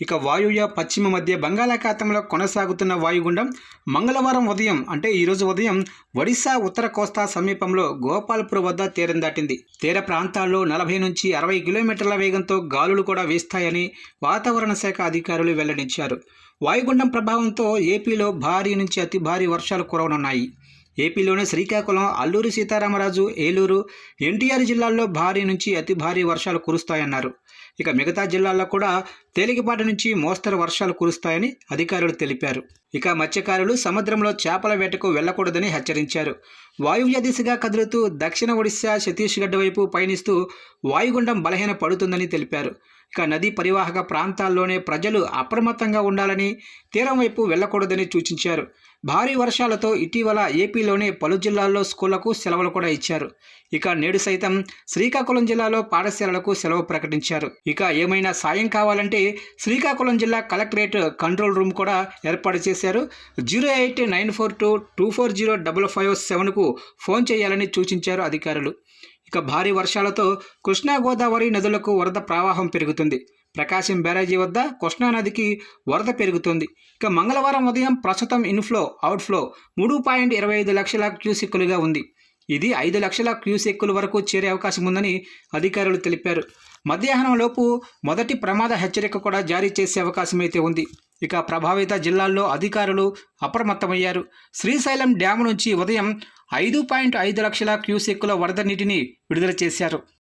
ఇక వాయువ్య పశ్చిమ మధ్య బంగాళాఖాతంలో కొనసాగుతున్న వాయుగుండం మంగళవారం ఉదయం అంటే ఈరోజు ఉదయం ఒడిశా ఉత్తర కోస్తా సమీపంలో గోపాల్పూర్ వద్ద తీరం దాటింది. తీర ప్రాంతాల్లో నలభై నుంచి అరవై కిలోమీటర్ల వేగంతో గాలులు కూడా వీస్తాయని వాతావరణ శాఖ అధికారులు వెల్లడించారు. వాయుగుండం ప్రభావంతో ఏపీలో భారీ నుంచి అతి భారీ వర్షాలు కురవనున్నాయి. ఏపీలోని శ్రీకాకుళం అల్లూరి సీతారామరాజు ఏలూరు ఎన్టీఆర్ జిల్లాల్లో భారీ నుంచి అతి భారీ వర్షాలు కురుస్తాయన్నారు. ఇక మిగతా జిల్లాల్లో కూడా తేలికపాటి నుంచి మోస్తరు వర్షాలు కురుస్తాయని అధికారులు తెలిపారు. ఇక మత్స్యకారులు సముద్రంలో చేపల వేటకు వెళ్ళకూడదని హెచ్చరించారు. వాయువ్య దిశగా కదులుతూ దక్షిణ ఒడిశా ఛత్తీస్గఢ్ వైపు పయనిస్తూ వాయుగుండం బలహీన పడుతుందని తెలిపారు. ఇక నదీ పరివాహక ప్రాంతాల్లోనే ప్రజలు అప్రమత్తంగా ఉండాలని తీరం వైపు వెళ్ళకూడదని సూచించారు. భారీ వర్షాలతో ఇటీవల ఏపీలోని పలు జిల్లాల్లో స్కూళ్ళకు సెలవులు కూడా ఇచ్చారు. ఇక నేడు సైతం శ్రీకాకుళం జిల్లాలో పాఠశాలలకు సెలవు ప్రకటించారు. ఇక ఏమైనా సాయం కావాలంటే శ్రీకాకుళం జిల్లా కలెక్టరేట్ కంట్రోల్ రూమ్ కూడా ఏర్పాటు చేశారు. Zero eight nine four two two four zero double five సెవెన్కు phone చేయాలని సూచించారు అధికారులు. ఇక భారీ వర్షాలతో కృష్ణా గోదావరి నదులకు వరద ప్రవాహం పెరుగుతుంది. ప్రకాశం బ్యారేజీ వద్ద కృష్ణా నదికి వరద పెరుగుతుంది. ఇక మంగళవారం ఉదయం ప్రస్తుతం ఇన్ఫ్లో అవుట్ఫ్లో మూడు పాయింట్ ఇరవై ఐదు లక్షల క్యూసెక్కులుగా ఉంది. ఇది ఐదు లక్షల క్యూసెక్కుల వరకు చేరే అవకాశం ఉందని అధికారులు తెలిపారు. మధ్యాహ్నం లోపు మొదటి ప్రమాద హెచ్చరిక కూడా జారీ చేసే అవకాశం అయితే ఉంది. ఇక ప్రభావిత జిల్లాల్లో అధికారులు అప్రమత్తమయ్యారు. శ్రీశైలం డ్యాము నుంచి ఉదయం ఐదు పాయింట్ ఐదు లక్షల క్యూసెక్కుల వరద నీటిని విడుదల చేశారు.